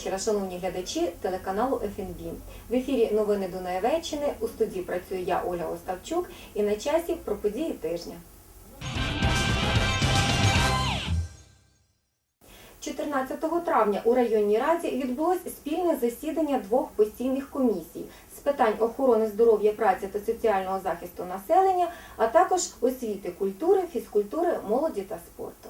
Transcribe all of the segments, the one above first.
вечора, шановні глядачі телеканалу ФНБ. В ефірі новини Дунаєвеччини. У студії працює я, Ольга Оставчук, і на часі про події тижня. 14 травня у районній раді відбулось спільне засідання двох постійних комісій з питань охорони здоров'я, праці та соціального захисту населення, а також освіти, культури, фізкультури, молоді та спорту.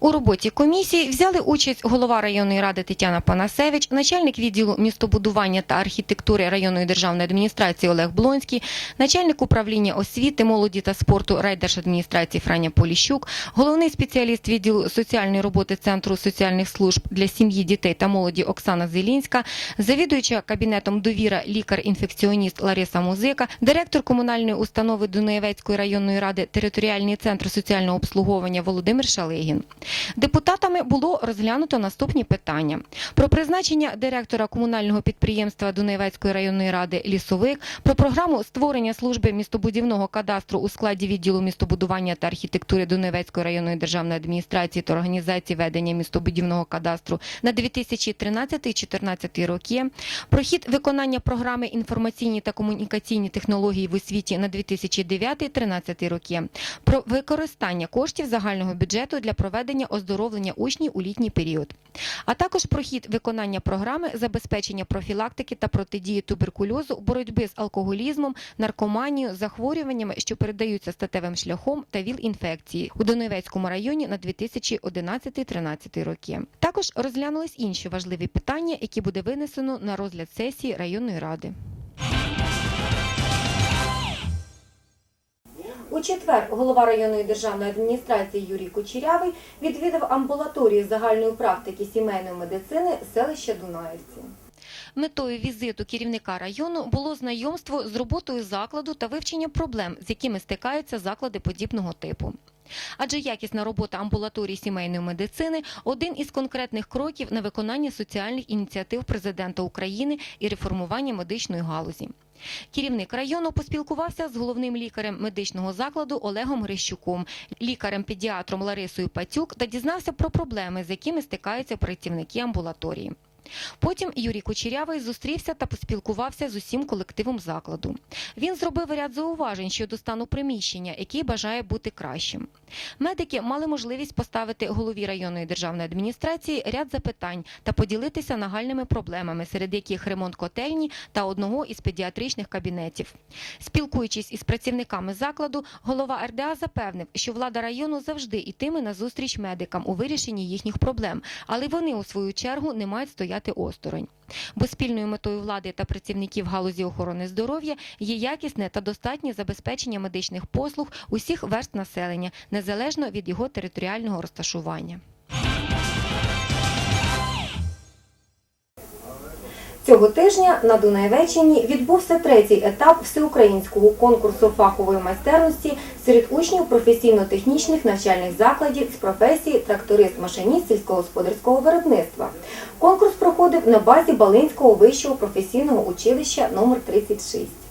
У роботі комісії взяли участь голова районної ради Тетяна Панасевич, начальник відділу містобудування та архітектури районної державної адміністрації Олег Блонський, начальник управління освіти, молоді та спорту райдержадміністрації Франя Поліщук, головний спеціаліст відділу соціальної роботи Центру соціальних служб для сім'ї, дітей та молоді Оксана Зелінська, завідуюча кабінетом довіра лікар-інфекціоніст Лариса Музика, директор комунальної установи Дунаєвецької районної ради територіальний центр соціального обслуговування Володимир Шалигін. Депутатами було розглянуто наступні питання: про призначення директора комунального підприємства Дунаєвецької районної ради Лісовик, про програму створення служби містобудівного кадастру у складі відділу містобудування та архітектури Дунаєвецької районної державної адміністрації та організації ведення містобудівного кадастру на 2013-2014 роки, про хід виконання програми інформаційні та комунікаційні технології в освіті на 2009-2013 роки, про використання коштів загального бюджету для проведення оздоровлення учнів у літній період, а також про хід виконання програми забезпечення профілактики та протидії туберкульозу, боротьби з алкоголізмом, наркоманією, захворюваннями, що передаються статевим шляхом та ВІЛ-інфекції у Донецькому районі на 2011-2013 роки. Також розглянулись інші важливі питання, які буде винесено на розгляд сесії районної ради. У четвер голова районної державної адміністрації Юрій Кучерявий відвідав амбулаторію загальної практики сімейної медицини селища Дунаївці. Метою візиту керівника району було знайомство з роботою закладу та вивчення проблем, з якими стикаються заклади подібного типу. Адже якісна робота амбулаторії сімейної медицини один із конкретних кроків на виконання соціальних ініціатив президента України і реформування медичної галузі. Керівник району поспілкувався з головним лікарем медичного закладу Олегом Грищуком, лікарем-педіатром Ларисою Пацюк та дізнався про проблеми, з якими стикаються працівники амбулаторії. Потім Юрій Кучерявий зустрівся та поспілкувався з усім колективом закладу. Він зробив ряд зауважень щодо стану приміщення, який бажає бути кращим. Медики мали можливість поставити голові районної державної адміністрації ряд запитань та поділитися нагальними проблемами, серед яких ремонт котельні та одного із педіатричних кабінетів. Спілкуючись із працівниками закладу, голова РДА запевнив, що влада району завжди йтиме на зустріч медикам у вирішенні їхніх проблем, але вони у свою чергу не мають стояти осторонь. Бо спільною метою влади та працівників галузі охорони здоров'я є якісне та достатнє забезпечення медичних послуг усіх верст населення, незалежно від його територіального розташування. Цього тижня на Дунаєвеччині відбувся третій етап всеукраїнського конкурсу фахової майстерності серед учнів професійно-технічних навчальних закладів з професії тракторист-машиніст сільськогосподарського виробництва. Конкурс проходив на базі Балинського вищого професійного училища номер 36.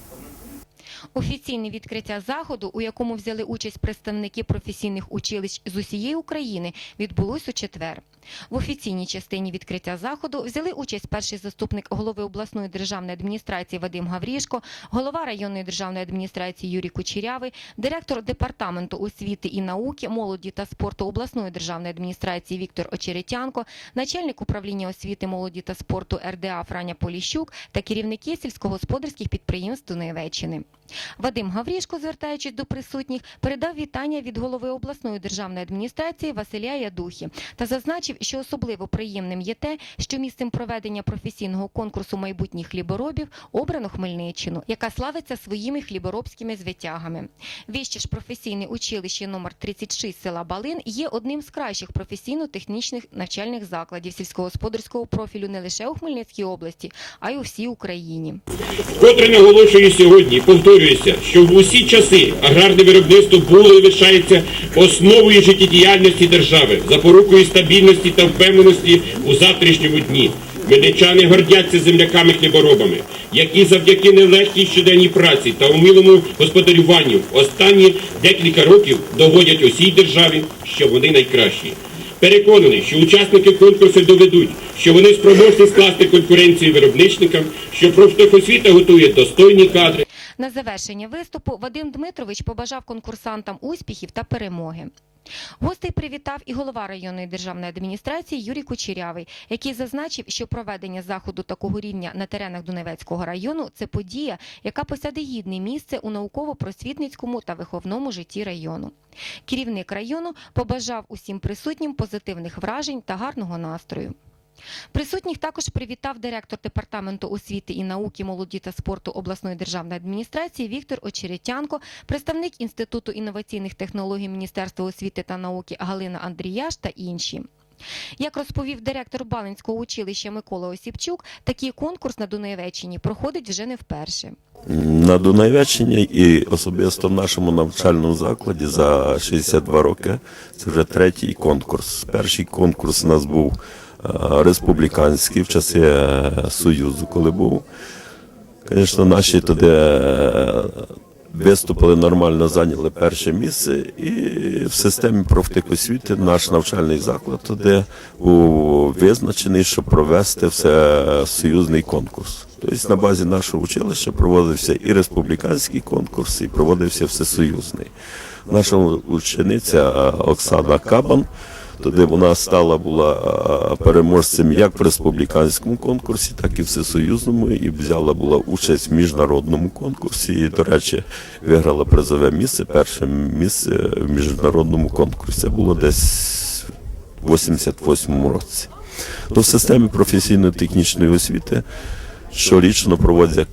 Офіційне відкриття заходу, у якому взяли участь представники професійних училищ з усієї України, відбулось у четвер. В офіційній частині відкриття заходу взяли участь перший заступник голови обласної державної адміністрації Вадим Гаврішко, голова районної державної адміністрації Юрій Кучерявий, директор департаменту освіти і науки, молоді та спорту обласної державної адміністрації Віктор Очеретянко, начальник управління освіти, молоді та спорту РДА Франя Поліщук та керівники сільськогосподарських підприємств Дунаєвеччини. Вадим Гаврішко, звертаючись до присутніх, передав вітання від голови обласної державної адміністрації Василя Ядухі та зазначив, що особливо приємним є те, що місцем проведення професійного конкурсу майбутніх хліборобів обрано Хмельниччину, яка славиться своїми хліборобськими звитягами. Вище ж професійне училище номер 36 села Балин є одним з кращих професійно-технічних навчальних закладів сільськогосподарського профілю не лише у Хмельницькій області, а й у всій Україні. Вкотре наголошую сьогодні, і повторююся, що в усі часи аграрне виробництво було і лишається основою життєдіяльності держави, запорукою стабільності та впевненості у завтрашньому дні. Медичани гордяться земляками-хліборобами, які завдяки нелегкій щоденній праці та умілому господарюванню останні декілька років доводять усій державі, що вони найкращі. Переконаний, що учасники конкурсу доведуть, що вони спроможні скласти конкуренцію виробничникам, що профтехосвіта готує достойні кадри. На завершення виступу Вадим Дмитрович побажав конкурсантам успіхів та перемоги. Гостей привітав і голова районної державної адміністрації Юрій Кучерявий, який зазначив, що проведення заходу такого рівня на теренах Донецького району це подія, яка посяде гідне місце у науково-просвітницькому та виховному житті району. Керівник району побажав усім присутнім позитивних вражень та гарного настрою. Присутніх також привітав директор департаменту освіти і науки, молоді та спорту обласної державної адміністрації Віктор Очеретянко, представник Інституту інноваційних технологій Міністерства освіти та науки Галина Андріяш та інші. Як розповів директор Балинського училища Микола Осіпчук, такий конкурс на Дунаєвеччині проходить вже не вперше. На Дунаєвеччині і особисто в нашому навчальному закладі за 62 роки це вже третій конкурс. Перший конкурс у нас був республіканський в часи е, Союзу, коли був. Звісно, наші туди е, виступили нормально, зайняли перше місце, і в системі профтехосвіти наш навчальний заклад туди був визначений, щоб провести все союзний конкурс. Тобто на базі нашого училища проводився і республіканський конкурс, і проводився всесоюзний. Наша учениця е, Оксана Кабан. Туди вона стала була переможцем як в республіканському конкурсі, так і всесоюзному, і взяла була участь в міжнародному конкурсі. І, до речі, виграла призове місце, перше місце в міжнародному конкурсі. Було десь в 88-му році. То в системі професійно-технічної освіти щорічно проводяться,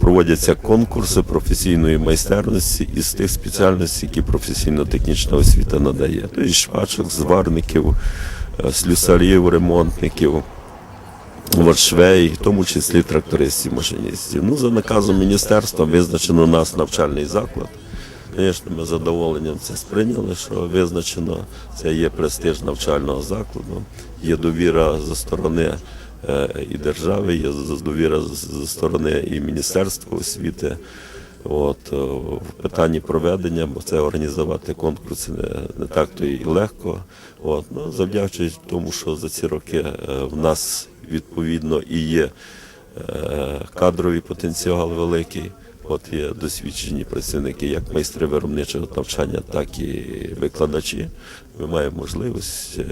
проводяться конкурси професійної майстерності із тих спеціальностей, які професійно-технічна освіта надає. Тобто швачок, зварників, е, слюсарів, ремонтників, варшвей, в тому числі трактористів, машиністів. Ну, за наказом міністерства визначено нас навчальний заклад. Звісно, ми задоволенням це сприйняли, що визначено це є престиж навчального закладу, є довіра зі сторони і держави, є довіра зі сторони і Міністерства освіти. От, е, в питанні проведення, бо це організувати конкурси не, не так то і легко. От, ну, завдячуючи тому, що за ці роки е, в нас відповідно і є е, кадровий потенціал великий. От є досвідчені працівники, як майстри виробничого навчання, так і викладачі. Маємо можливість е,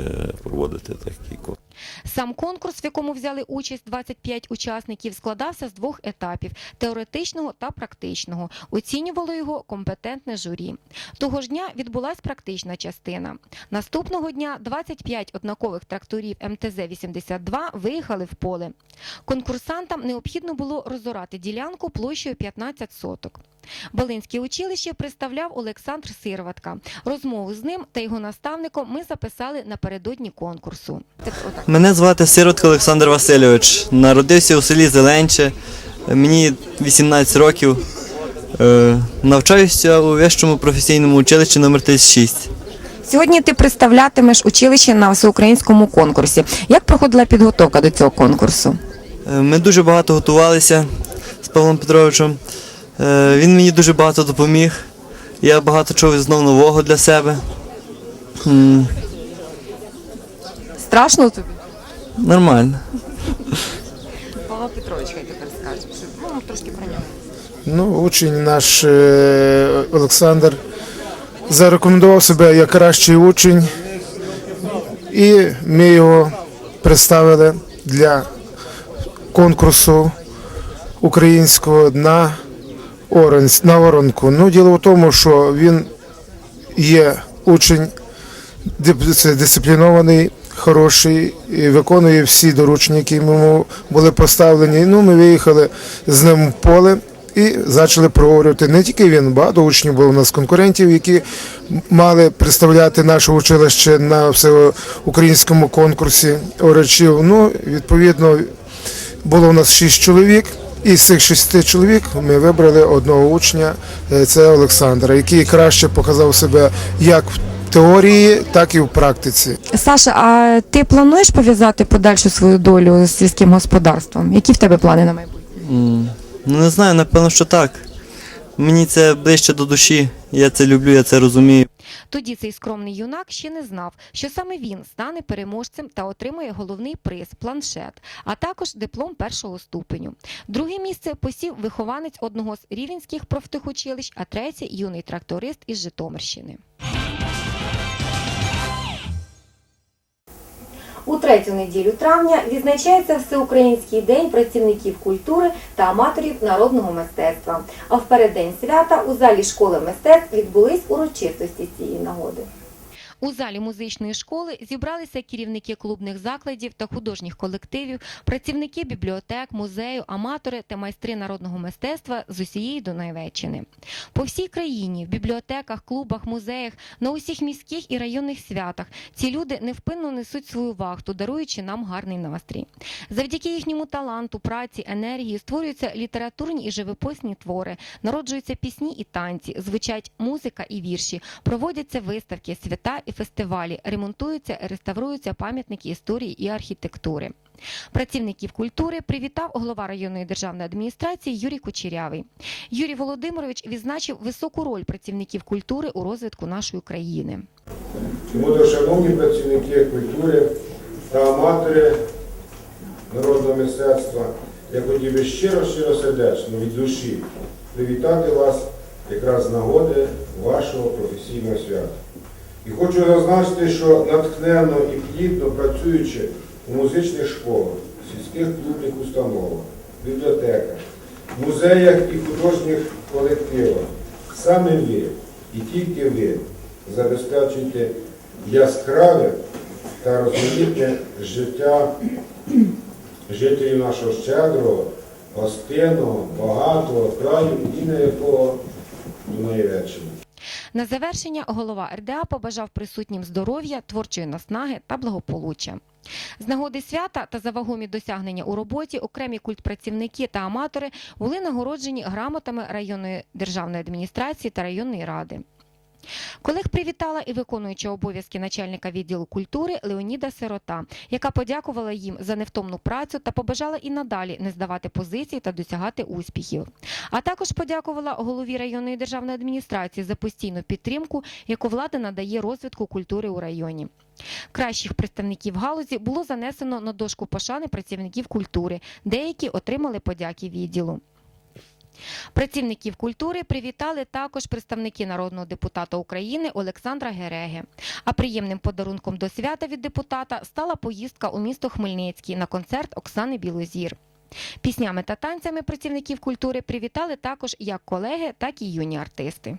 проводити такі конкурси. Сам конкурс, в якому взяли участь 25 учасників, складався з двох етапів теоретичного та практичного. Оцінювало його компетентне журі. Того ж дня відбулась практична частина. Наступного дня 25 однакових тракторів МТЗ-82 виїхали в поле. Конкурсантам необхідно було розорати ділянку площею 15 соток. Балинське училище представляв Олександр Сирватка. Розмову з ним та його наставником ми записали напередодні конкурсу. Мене звати Сиротко Олександр Васильович. Народився у селі Зеленче. Мені 18 років. Е, Навчаюся у вищому професійному училищі номер 36. Сьогодні ти представлятимеш училище на всеукраїнському конкурсі. Як проходила підготовка до цього конкурсу? Е, Ми дуже багато готувалися з Павлом Петровичем. Е, Він мені дуже багато допоміг. Я багато чого знов нового для себе. Страшно тобі? Нормально. Павло Петрович, хай тепер скаже. Ну, трошки про нього. Ну, учень наш е, Олександр зарекомендував себе як кращий учень, і ми його представили для конкурсу українського на, Орансь, на Воронку. Ну, діло в тому, що він є учень дисциплінований, хороший, і виконує всі доручення, які йому були поставлені. Ну, ми виїхали з ним в поле і почали проговорювати. Не тільки він, багато учнів було у нас конкурентів, які мали представляти наше училище на всеукраїнському конкурсі орачів. Ну, відповідно, було у нас шість чоловік. І з цих шести чоловік ми вибрали одного учня, е, це Олександра, який краще показав себе як в теорії, так і в практиці. Саша, а ти плануєш пов'язати подальшу свою долю з сільським господарством? Які в тебе плани на майбутнє? Ну не знаю, напевно, що так. Мені це ближче до душі. Я це люблю, я це розумію. Тоді цей скромний юнак ще не знав, що саме він стане переможцем та отримує головний приз планшет, а також диплом першого ступеню. Друге місце посів вихованець одного з рівенських профтехучилищ, а третє юний тракторист із Житомирщини. У третю неділю травня відзначається Всеукраїнський день працівників культури та аматорів народного мистецтва. А в переддень свята у залі школи мистецтв відбулись урочистості цієї нагоди. У залі музичної школи зібралися керівники клубних закладів та художніх колективів, працівники бібліотек, музею, аматори та майстри народного мистецтва з усієї Дунайвеччини. По всій країні, в бібліотеках, клубах, музеях, на усіх міських і районних святах ці люди невпинно несуть свою вахту, даруючи нам гарний настрій. Завдяки їхньому таланту, праці, енергії створюються літературні і живописні твори, народжуються пісні і танці, звучать музика і вірші, проводяться виставки, свята і фестивалі, ремонтуються, реставруються пам'ятники історії і архітектури. Працівників культури привітав голова районної державної адміністрації Юрій Кучерявий. Юрій Володимирович відзначив високу роль працівників культури у розвитку нашої країни. Тому до шановні працівники культури та аматори народного мистецтва, я хотів би щиро, щиро сердечно від душі привітати вас якраз з нагоди вашого професійного свята. І хочу зазначити, що натхненно і плідно працюючи у музичних школах, сільських клубних установах, бібліотеках, музеях і художніх колективах, саме ви і тільки ви забезпечуєте яскраве та розмаїтне життя жителів нашого щедрого, гостинного, багатого краю, і на якого Дунаєвеччини. На завершення голова РДА побажав присутнім здоров'я, творчої наснаги та благополуччя. З нагоди свята та за вагомі досягнення у роботі окремі культпрацівники та аматори були нагороджені грамотами районної державної адміністрації та районної ради. Колег привітала і виконуюча обов'язки начальника відділу культури Леоніда Сирота, яка подякувала їм за невтомну працю та побажала і надалі не здавати позицій та досягати успіхів. А також подякувала голові районної державної адміністрації за постійну підтримку, яку влада надає розвитку культури у районі. Кращих представників галузі було занесено на дошку пошани працівників культури. Деякі отримали подяки відділу. Працівників культури привітали також представники народного депутата України Олександра Гереге. А приємним подарунком до свята від депутата стала поїздка у місто Хмельницький на концерт Оксани Білозір. Піснями та танцями працівників культури привітали також як колеги, так і юні артисти.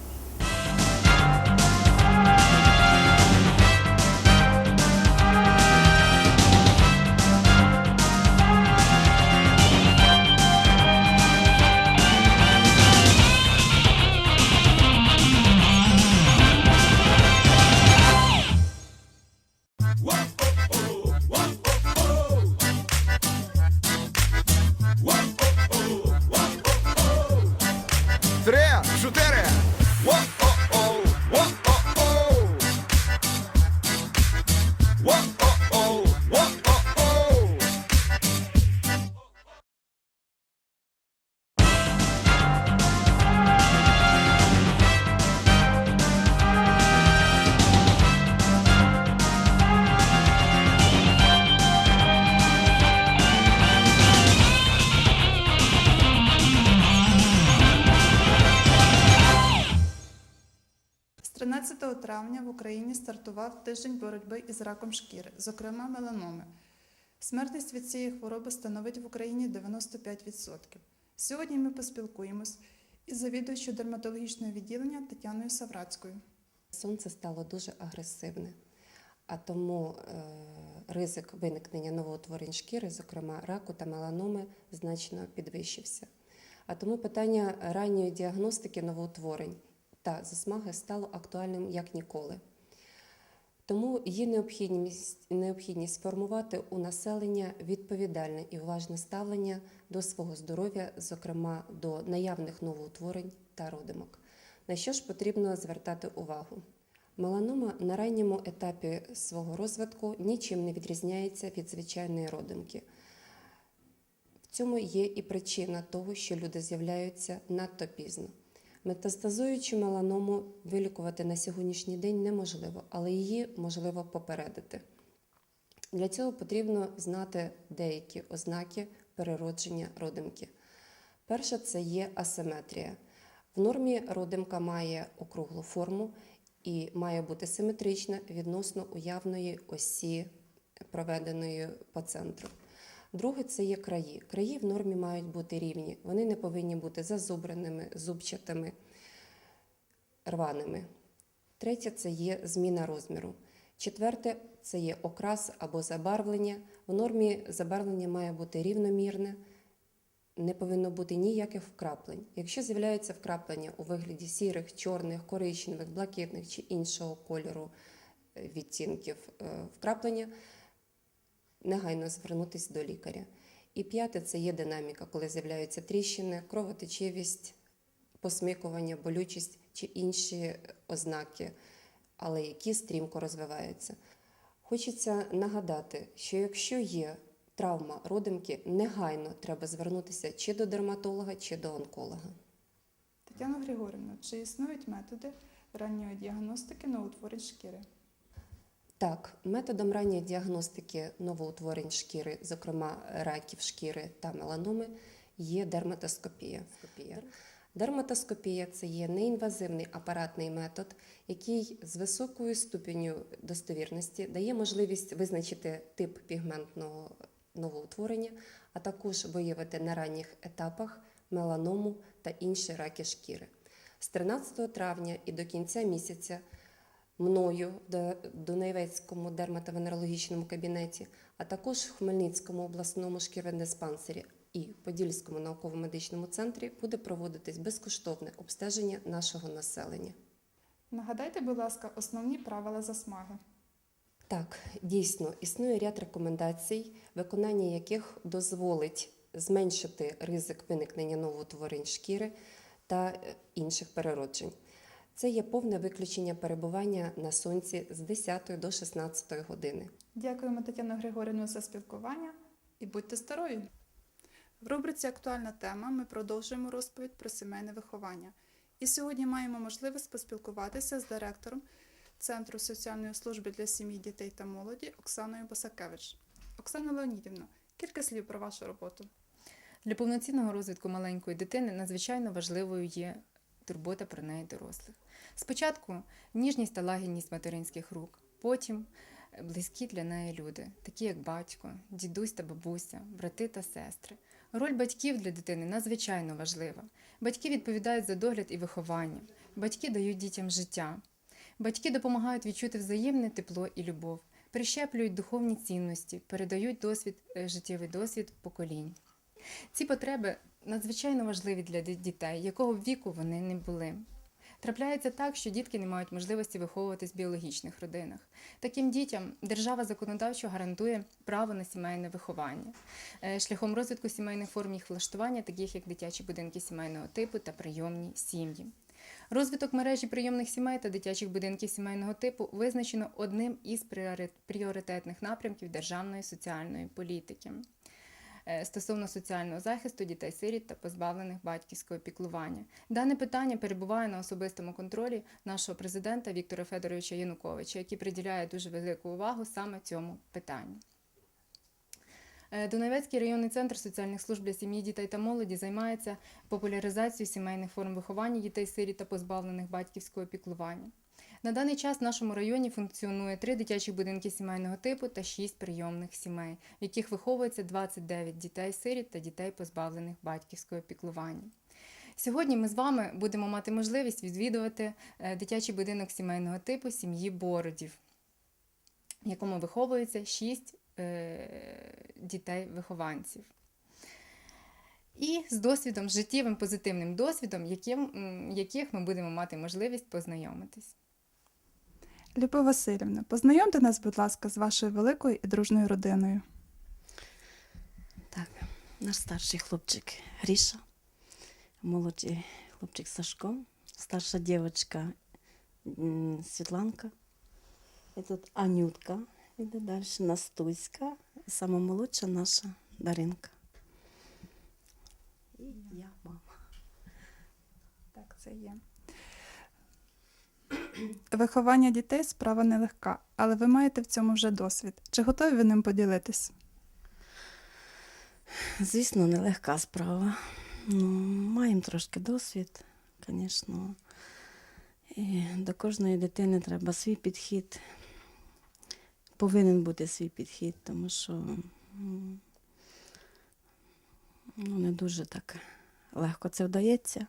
Україні стартував тиждень боротьби із раком шкіри, зокрема меланоми. Смертність від цієї хвороби становить в Україні 95%. Сьогодні ми поспілкуємось із завідуючою дерматологічного відділення Тетяною Саврацькою. Сонце стало дуже агресивне, а тому е, ризик виникнення новоутворень шкіри, зокрема раку та меланоми, значно підвищився. А тому питання ранньої діагностики новоутворень та засмаги стало актуальним як ніколи. Тому є необхідність, необхідність сформувати у населення відповідальне і уважне ставлення до свого здоров'я, зокрема до наявних новоутворень та родимок. На що ж потрібно звертати увагу? Меланома на ранньому етапі свого розвитку нічим не відрізняється від звичайної родимки. В цьому є і причина того, що люди з'являються надто пізно. Метастазуючу меланому вилікувати на сьогоднішній день неможливо, але її можливо попередити. Для цього потрібно знати деякі ознаки переродження родимки. Перше це є асиметрія. В нормі родимка має округлу форму і має бути симетрична відносно уявної осі, проведеної по центру. Друге це є краї. Краї в нормі мають бути рівні. Вони не повинні бути зазубреними, зубчатими, рваними. Третє це є зміна розміру. Четверте це є окрас або забарвлення. В нормі забарвлення має бути рівномірне, не повинно бути ніяких вкраплень. Якщо з'являються вкраплення у вигляді сірих, чорних, коричневих, блакитних чи іншого кольору е, відтінків е, вкраплення, негайно звернутися до лікаря. І п'яте це є динаміка, коли з'являються тріщини, кровотечивість, посмикування, болючість чи інші ознаки, але які стрімко розвиваються. Хочеться нагадати, що якщо є травма родимки, негайно треба звернутися чи до дерматолога, чи до онколога. Тетяна Григорівна, чи існують методи ранньої діагностики новоутворень шкіри? Так, методом ранньої діагностики новоутворень шкіри, зокрема раків шкіри та меланоми, є дерматоскопія. Дерматоскопія це є неінвазивний апаратний метод, який з високою ступеню достовірності дає можливість визначити тип пігментного новоутворення, а також виявити на ранніх етапах меланому та інші раки шкіри. З 13 травня і до кінця місяця мною в Дунайвецькому дерматовенерологічному кабінеті, а також в Хмельницькому обласному шкіродиспансері і Подільському науково-медичному центрі буде проводитись безкоштовне обстеження нашого населення. Нагадайте, будь ласка, основні правила засмаги. Так, дійсно існує ряд рекомендацій, виконання яких дозволить зменшити ризик виникнення новоутворень шкіри та е, інших перероджень. Це є повне виключення перебування на сонці з 10 до 16 години. Дякуємо Тетяну Григорівну за спілкування і будьте здорові! В рубриці Актуальна тема ми продовжуємо розповідь про сімейне виховання. І сьогодні маємо можливість поспілкуватися з директором Центру соціальної служби для сім'ї, дітей та молоді Оксаною Босакевич. Оксана Леонідівна, кілька слів про вашу роботу. Для повноцінного розвитку маленької дитини надзвичайно важливою є турбота про неї дорослих. Спочатку ніжність та лагідність материнських рук, потім близькі для неї люди, такі як батько, дідусь та бабуся, брати та сестри. Роль батьків для дитини надзвичайно важлива. Батьки відповідають за догляд і виховання, батьки дають дітям життя. Батьки допомагають відчути взаємне тепло і любов, прищеплюють духовні цінності, передають досвід, е, життєвий досвід поколінь. Ці потреби надзвичайно важливі для дітей, якого віку вони не були. Трапляється так, що дітки не мають можливості виховуватись в біологічних родинах. Таким дітям держава законодавчо гарантує право на сімейне виховання е, шляхом розвитку сімейних форм їх влаштування, таких як дитячі будинки сімейного типу та прийомні сім'ї. Розвиток мережі прийомних сімей та дитячих будинків сімейного типу визначено одним із пріоритетних напрямків державної соціальної політики стосовно соціального захисту дітей-сиріт та позбавлених батьківського піклування. Дане питання перебуває на особистому контролі нашого президента Віктора Федоровича Януковича, який приділяє дуже велику увагу саме цьому питанню. Е, Донецький районний центр соціальних служб для сім'ї, дітей та молоді займається популяризацією сімейних форм виховання дітей-сиріт та позбавлених батьківського піклування. На даний час в нашому районі функціонує три дитячі будинки сімейного типу та шість прийомних сімей, в яких виховується 29 дітей-сиріт та дітей, позбавлених батьківського піклування. Сьогодні ми з вами будемо мати можливість відвідувати е, дитячий будинок сімейного типу сім'ї Бородів, в якому виховується шість е, дітей-вихованців. І з досвідом, життєвим позитивним досвідом, яким, яких ми будемо мати можливість познайомитись. Любов Васильівна, познайомте нас, будь ласка, з вашою великою і дружною родиною. Так, наш старший хлопчик Гріша, молодший хлопчик Сашко, старша дівчинка Світланка, і тут Анютка, іде далі, Настуська, і молодша наша Даринка. І я мама. Так, це є. Виховання дітей справа нелегка, але ви маєте в цьому вже досвід. Чи готові ви ним поділитись? Звісно, нелегка справа. Ну, маємо трошки досвід, звісно. І до кожної дитини треба свій підхід. Повинен бути свій підхід, тому що ну, не дуже так легко це вдається.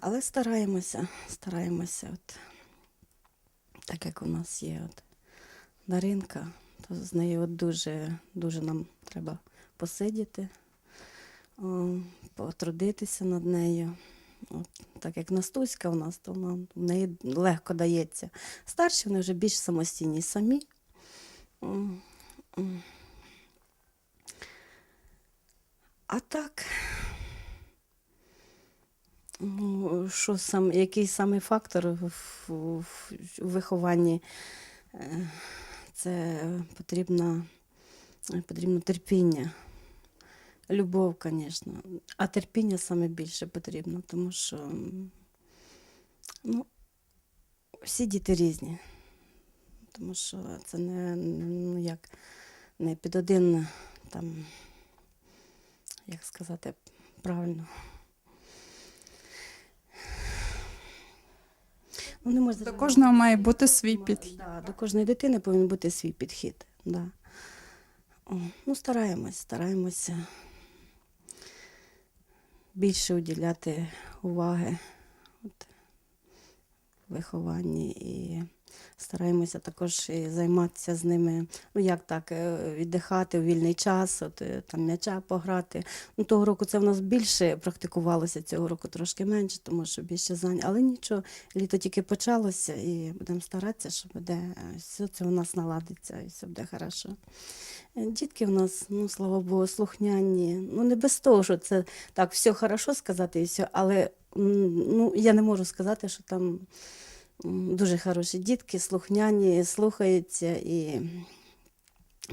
Але стараємося, стараємося. От, так як у нас є от Даринка, то з нею от дуже, дуже нам треба посидіти, о, потрудитися над нею. От, так як Настуська у нас, то вона, в неї легко дається. Старші вони вже більш самостійні самі. А так, ну, що сам, який саме фактор в, в, вихованні? Е, Це потрібно, потрібно терпіння. Любов, звісно. А терпіння саме більше потрібно, тому що ну, всі діти різні. Тому що це не, ну, як, не під один там, як сказати правильно. Не можна До кожного має бути свій підхід. Да, до кожної дитини повинен бути свій підхід. Да. О, ну, стараємось, стараємося більше уділяти уваги от, вихованні і стараємося також і займатися з ними. Ну як так, е, віддихати у вільний час, от, е, там м'яча пограти. Ну, того року це в нас більше практикувалося, цього року трошки менше, тому що більше занять. Але нічого, літо тільки почалося і будемо старатися, що буде е, все це у нас наладиться і все буде хорошо. Е, Дітки в нас, ну слава Богу, слухняні. Ну не без того, що це так все хорошо сказати і все, але ну, я не можу сказати, що там дуже хороші дітки, слухняні, слухаються і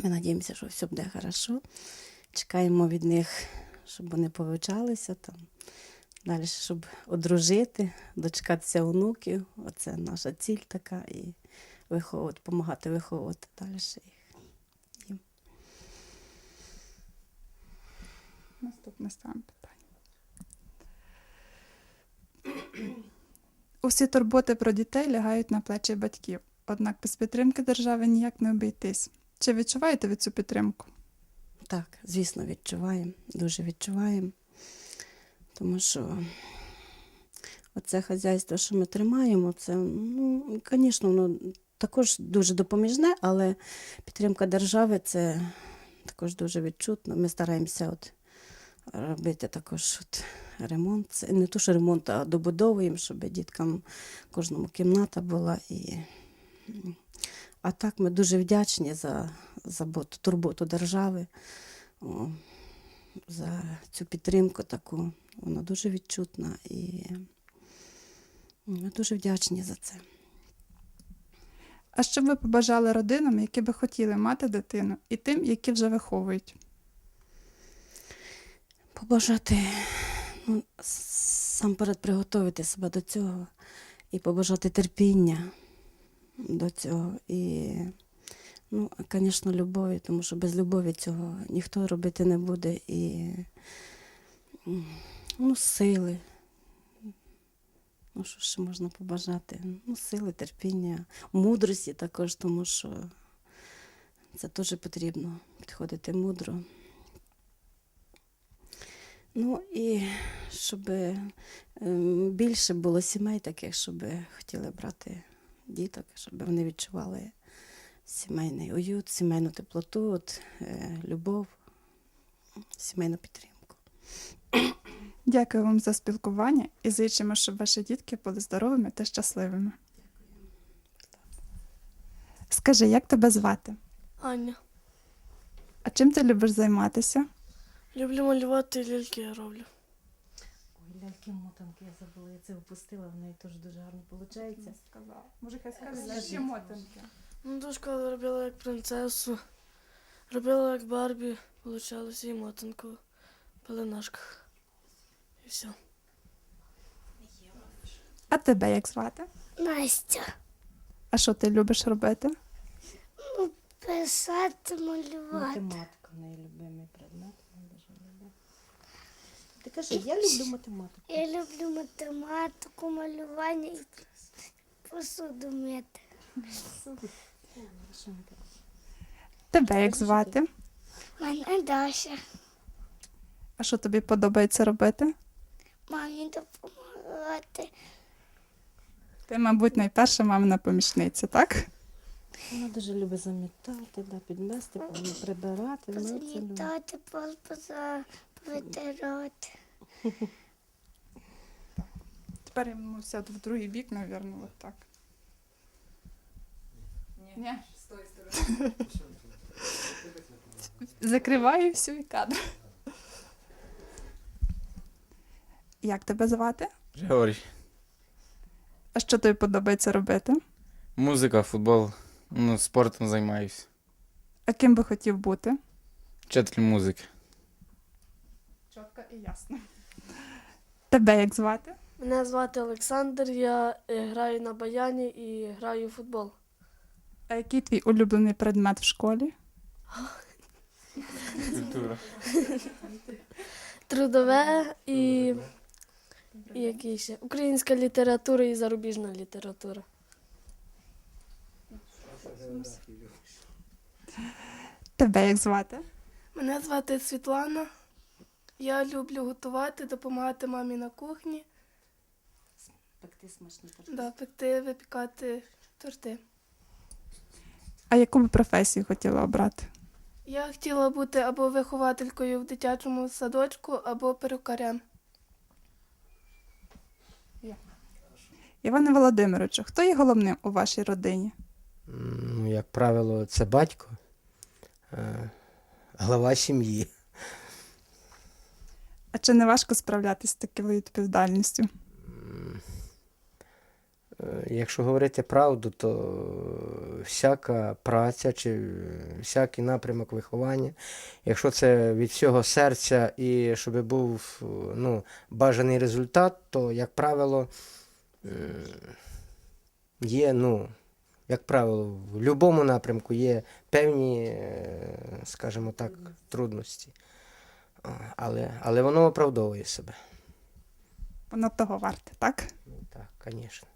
ми надіємося, що все буде хорошо. Чекаємо від них, щоб вони повивчалися там. Далі, щоб одружити, дочекатися онуків. Оце наша ціль така. І виховувати, допомагати виховувати далі їх. Наступне саме питання. Усі турботи про дітей лягають на плечі батьків. Однак без підтримки держави ніяк не обійтись. Чи відчуваєте ви цю підтримку? Так, звісно, відчуваємо, дуже відчуваємо. Тому що оце хазяйство, що ми тримаємо, це, ну, звісно, воно також дуже допоміжне, але підтримка держави це також дуже відчутно. Ми стараємося от робити також от ремонт. Не то, що ремонт, а добудовуємо, щоб діткам кожному кімната була. І... А так ми дуже вдячні за заботу, турботу держави, о, за цю підтримку таку. Вона дуже відчутна і ми дуже вдячні за це. А що б ви побажали родинам, які би хотіли мати дитину, і тим, які вже виховують? Побажати, ну, сам перед приготувати себе до цього і побажати терпіння до цього. І, ну, звісно, любові, тому що без любові цього ніхто робити не буде. І ну, сили. Ну, що ще можна побажати? Ну, сили, терпіння, мудрості також, тому що це теж потрібно підходити мудро. Ну і щоб ем, більше було сімей таких, щоб хотіли брати діток, щоб вони відчували сімейний уют, сімейну теплоту, от, е, любов, сімейну підтримку. Дякую вам за спілкування і зичимо, щоб ваші дітки були здоровими та щасливими. Ласка. Скажи, як тебе звати? Аня. А чим ти любиш займатися? Люблю малювати ляльки я роблю. Ой, ляльки мотанки я забула, я це впустила, в неї теж дуже гарно виходить. Сказала. Може, хай скаже, які мотанки. Ну, до школи робила як принцесу, робила як Барбі, получалося і мотанку в пеленашках. І все. А тебе як звати? Настя. А що ти любиш робити? Писати, малювати. Математика неї предмет. вона дуже любить. Ти кажи, я люблю математику. Я люблю математику, малювання і посуду мити. Тебе як звати? Мене Даша. А що тобі подобається робити? Мамі допомагати. Ти, мабуть, найперша мамина помічниця, так? Вона дуже любить замітати, да, підмести, прибирати. Замітати, пол поза- повитирати. Тепер йому сяду в другий бік, мабуть, от так. Ні, з тої сторони. Закриваю всю кадр. Як тебе звати? Григорій. А що тобі подобається робити? Музика, футбол. Ну, спортом займаюся. А ким би хотів бути? Вчитель музики. Чітко і ясно. Тебе як звати? Мене звати Олександр, я е, граю на баяні і граю в футбол. А який твій улюблений предмет в школі? Культура. Трудове і, і який ще? Українська література і зарубіжна література. Тебе як звати? Мене звати Світлана. Я люблю готувати, допомагати мамі на кухні, Пекти смачні торти. да, пекти, випікати торти. А яку би професію хотіла обрати? Я хотіла бути або вихователькою в дитячому садочку, або перукарем. Іване Володимировичу, хто є головним у вашій родині? Ну, як правило, це батько, е, глава сім'ї. А чи не важко справлятися з такою відповідальністю? Е, Якщо говорити правду, то всяка праця чи всякий напрямок виховання, якщо це від всього серця і щоб був ну, бажаний результат, то, як правило, є, ну, як правило, в будь-якому напрямку є певні, е, скажімо так, трудності. Але, але воно оправдовує себе. Воно того варте, так? Так, звісно.